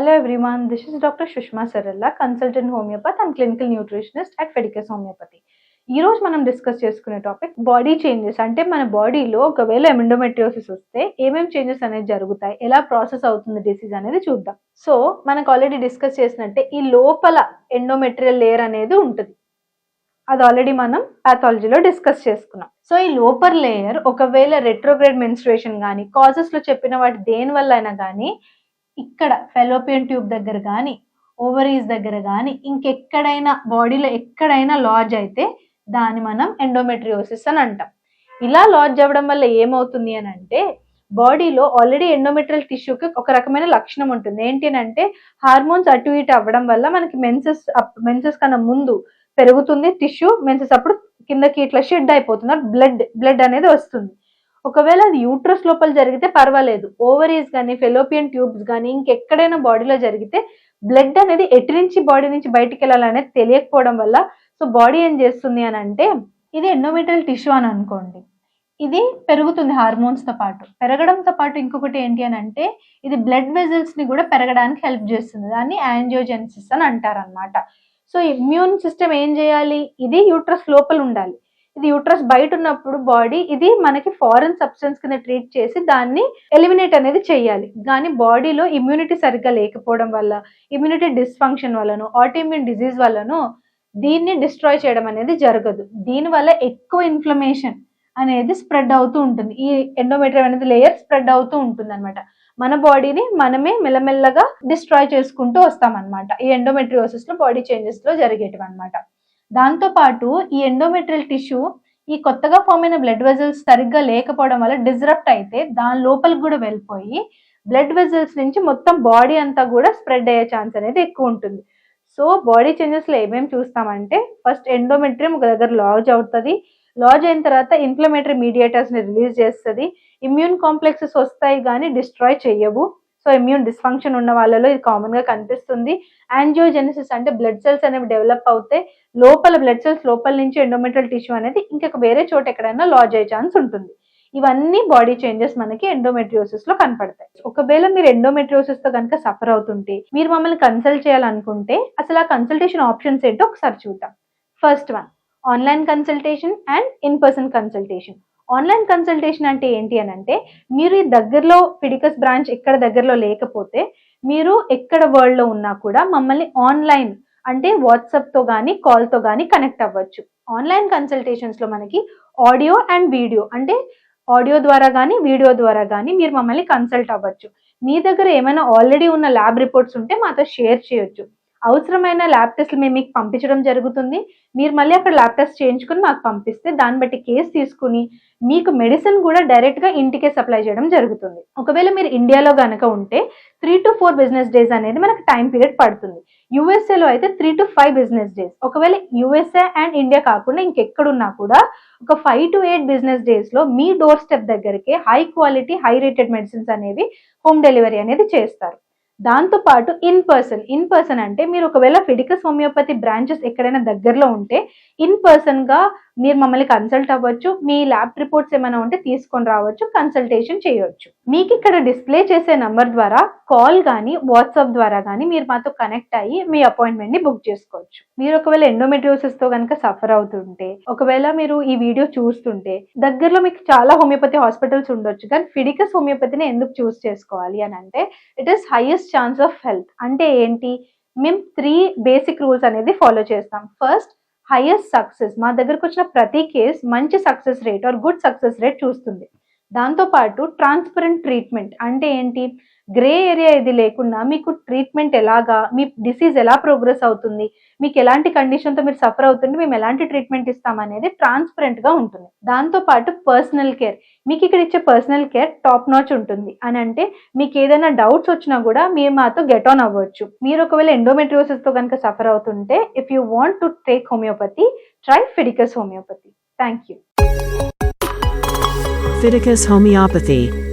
Hello everyone, this is Dr. Shushma Saralla, consultant homeopath and clinical nutritionist at Fedicus Homeopathy. ఈ రోజు మనం discuss చేసుకునే topic body changes అంటే మన బాడీలో ఒకవేళ ఎండోమెట్రియోసిస్ వస్తే ఏమేం చేంజెస్ అనేది జరుగుతాయి ఎలా ప్రాసెస్ అవుతుంది డిసీజ్ అనేది చూద్దాం సో మనకు ఆల్రెడీ డిస్కస్ చేసినట్టే ఈ లోపల ఎండోమెట్రియల్ లేయర్ అనేది ఉంటుంది అది ఆల్రెడీ మనం పాథాలజీలో డిస్కస్ చేసుకున్నాం సో ఈ లోపర్ లేయర్ ఒకవేళ రెట్రోగ్రేడ్ మెన్స్ట్రేషన్ కానీ కాజెస్లో చెప్పిన వాటి దేని వల్ల అయినా కానీ ఇక్కడ ఫెలోపియన్ ట్యూబ్ దగ్గర కానీ ఓవరీస్ దగ్గర కానీ ఇంకెక్కడైనా బాడీలో ఎక్కడైనా లాడ్జ్ అయితే దాన్ని మనం ఎండోమెట్రియోసిస్ అని అంటాం. ఇలా లాడ్జ్ అవ్వడం వల్ల ఏమవుతుంది అని అంటే బాడీలో ఆల్రెడీ ఎండోమెట్రియల్ టిష్యూకి ఒక రకమైన లక్షణం ఉంటుంది. ఏంటి అని అంటే హార్మోన్స్ అటు ఇటు అవ్వడం వల్ల మనకి మెన్సెస్ మెన్సెస్ కన్నా ముందు పెరుగుతుంది టిష్యూ మెన్సెస్ అప్పుడు కిందకి ఇట్లా షెడ్ అయిపోతుంది బ్లడ్ బ్లడ్ అనేది వస్తుంది. ఒకవేళ అది యూట్రస్ లోపల జరిగితే పర్వాలేదు. ఓవరీస్ కానీ ఫెలోపియన్ ట్యూబ్స్ కానీ ఇంకెక్కడైనా బాడీలో జరిగితే బ్లడ్ అనేది ఎటు నుంచి బాడీ నుంచి బయటికి వెళ్ళాలనేది తెలియకపోవడం వల్ల సో బాడీ ఏం చేస్తుంది అని అంటే ఇది ఎండోమెట్రియల్ టిష్యూ అని అనుకోండి. ఇది పెరుగుతుంది హార్మోన్స్తో పాటు. పెరగడంతో పాటు ఇంకొకటి ఏంటి అని అంటే ఇది బ్లడ్ వెజల్స్ని కూడా పెరగడానికి హెల్ప్ చేస్తుంది. దాన్ని యాంజియోజెన్సిస్ అని అంటారనమాట సో ఇమ్యూన్ సిస్టమ్ ఏం చేయాలి? ఇది యూట్రస్ లోపల ఉండాలి. ఇది యూట్రస్ బయట ఉన్నప్పుడు బాడీ ఇది మనకి ఫారెన్ సబ్స్టెన్స్ కింద ట్రీట్ చేసి దాన్ని ఎలిమినేట్ అనేది చేయాలి. కానీ బాడీలో ఇమ్యూనిటీ సరిగ్గా లేకపోవడం వల్ల ఇమ్యూనిటీ డిస్ఫంక్షన్ వల్లనో ఆటోఇమ్యూన్ డిజీజ్ వల్లనో దీన్ని డిస్ట్రాయ్ చేయడం అనేది జరగదు. దీనివల్ల ఎక్కువ ఇన్ఫ్లమేషన్ అనేది స్ప్రెడ్ అవుతూ ఉంటుంది. ఈ ఎండోమెట్రియం అనేది లేయర్ స్ప్రెడ్ అవుతూ ఉంటుంది అనమాట మన బాడీని మనమే మెల్లమెల్లగా డిస్ట్రాయ్ చేసుకుంటూ వస్తామన్నమాట. ఈ ఎండోమెట్రియోసిస్లో బాడీ చేంజెస్లో జరిగేటివి అనమాట దాంతో పాటు ఈ ఎండోమెట్రియల్ టిష్యూ ఈ కొత్తగా ఫామ్ అయిన బ్లడ్ వెజల్స్ సరిగ్గా లేకపోవడం వల్ల డిజరప్ట్ అయితే దాని లోపలికి కూడా వెళ్ళిపోయి బ్లడ్ వెజల్స్ నుంచి మొత్తం బాడీ అంతా కూడా స్ప్రెడ్ అయ్యే ఛాన్స్ అనేది ఎక్కువ ఉంటుంది. సో బాడీ చేంజెస్లో ఏమేమి చూస్తామంటే ఫస్ట్ ఎండోమెట్రియం ఒక దగ్గర లాజ్ అవుతుంది. లాజ్ అయిన తర్వాత ఇన్ఫ్లమేటరీ మీడియేటర్స్ని రిలీజ్ చేస్తుంది. ఇమ్యూన్ కాంప్లెక్సెస్ వస్తాయి కానీ డిస్ట్రాయ్ చేయవు సో ఇమ్యూన్ డిస్ఫంక్షన్ ఉన్న వాళ్ళలో ఇది కామన్గా కనిపిస్తుంది. యాంజియోజెనిసిస్ అంటే బ్లడ్ సెల్స్ అనేవి డెవలప్ అవుతాయి లోపల బ్లడ్ సెల్స్ లోపల నుంచి ఎండోమెట్రల్ టిష్యూ అనేది ఇంకొక వేరే చోట ఎక్కడైనా లాజ్ అయ్యే ఛాన్స్ ఉంటుంది. ఇవన్నీ బాడీ చేంజెస్ మనకి ఎండోమెట్రియోసిస్లో కనపడతాయి. ఒకవేళ మీరు ఎండోమెట్రియోసిస్తో కనుక సఫర్ అవుతుంటే మీరు మమ్మల్ని కన్సల్ట్ చేయాలనుకుంటే అసలు ఆ కన్సల్టేషన్ ఆప్షన్స్ ఏంటో ఒకసారి చూద్దాం. First one online consultation and in person consultation online consultation అంటే ఏంటి అని అంటే మీరు ఈ దగ్గరలో ఫిడికస్ బ్రాంచ్ ఎక్కడ దగ్గరలో లేకపోతే మీరు ఎక్కడ వరల్డ్లో ఉన్నా కూడా మమ్మల్ని ఆన్లైన్ అంటే వాట్సాప్తో కానీ కాల్తో కానీ కనెక్ట్ అవ్వచ్చు. ఆన్లైన్ కన్సల్టేషన్స్లో మనకి ఆడియో అండ్ వీడియో అంటే ఆడియో ద్వారా కానీ వీడియో ద్వారా కానీ మీరు మమ్మల్ని కన్సల్ట్ అవ్వచ్చు. మీ దగ్గర ఏమైనా ఆల్రెడీ ఉన్న ల్యాబ్ రిపోర్ట్స్ ఉంటే మాతో షేర్ చేయొచ్చు. అవసరమైన ల్యాబ్ టెస్ట్లు మేము మీకు పంపించడం జరుగుతుంది. మీరు మళ్ళీ అక్కడ ల్యాబ్ టెస్ట్ చేయించుకుని మాకు పంపిస్తే దాన్ని బట్టి కేసు తీసుకుని మీకు మెడిసిన్ కూడా డైరెక్ట్గా ఇంటికే సప్లై చేయడం జరుగుతుంది. ఒకవేళ మీరు ఇండియాలో కనుక ఉంటే three to four business days అనేది మనకు టైం పీరియడ్ పడుతుంది. యుఎస్ఏలో అయితే three to five business days. ఒకవేళ యుఎస్ఏ అండ్ ఇండియా కాకుండా ఇంకెక్కడున్నా కూడా ఒక ఫైవ్ టు ఎయిట్ బిజినెస్ డేస్లో మీ డోర్ స్టెప్ దగ్గరికి high quality high rated medicines అనేవి హోమ్ డెలివరీ అనేది చేస్తారు. దాంతో పాటు ఇన్ పర్సన్ ఇన్ పర్సన్ అంటే మీరు ఒకవేళ ఫిడికస్ హోమియోపతి బ్రాంచెస్ ఎక్కడైనా దగ్గరలో ఉంటే ఇన్ పర్సన్గా మీరు మమ్మల్ని కన్సల్ట్ అవ్వచ్చు మీ ల్యాబ్ రిపోర్ట్స్ ఏమైనా ఉంటే తీసుకొని రావచ్చు కన్సల్టేషన్ చేయవచ్చు మీకు ఇక్కడ డిస్ప్లే చేసే నంబర్ ద్వారా కాల్ కానీ వాట్సాప్ ద్వారా కానీ మీరు మాతో కనెక్ట్ అయ్యి మీ అపాయింట్మెంట్ని బుక్ చేసుకోవచ్చు. మీరు ఒకవేళ ఎండోమెట్రియోసిస్తో కనుక సఫర్ అవుతుంటే ఒకవేళ మీరు ఈ వీడియో చూస్తుంటే దగ్గరలో మీకు చాలా హోమియోపతి హాస్పిటల్స్ ఉండొచ్చు కానీ ఫిడికస్ హోమియోపతిని ఎందుకు చూస్ చేసుకోవాలి అని అంటే it is highest chance of health అంటే ఏంటి? మేము త్రీ బేసిక్ రూల్స్ అనేది ఫాలో చేస్తాం. ఫస్ట్ హైయెస్ట్ సక్సెస్ మా దగ్గరకు వచ్చిన ప్రతి కేస్ మంచి success rate or good success rate చూస్తుంది. దాంతోపాటు ట్రాన్స్పరెంట్ ట్రీట్మెంట్ అంటే ఏంటి? గ్రే ఏరియా ఇది లేకుండా మీకు ట్రీట్మెంట్ ఎలాగా? మీ డిసీజ్ ఎలా ప్రోగ్రెస్ అవుతుంది? మీకు ఎలాంటి కండిషన్తో మీరు సఫర్ అవుతుంటే మేము ఎలాంటి ట్రీట్మెంట్ ఇస్తామనేది ట్రాన్స్పరెంట్గా ఉంటుంది. దాంతోపాటు పర్సనల్ కేర్. మీకు ఇక్కడ ఇచ్చే పర్సనల్ కేర్ టాప్ నాచ్ ఉంటుంది. అని అంటే మీకు ఏదైనా డౌట్స్ వచ్చినా కూడా మీరు మాతో గెట్ ఆన్ అవ్వచ్చు. మీరు ఒకవేళ ఎండోమెట్రియోసిస్తో కనుక సఫర్ అవుతుంటే if you want to take homeopathy try Fiticus homeopathy thank you Fiticus homeopathy.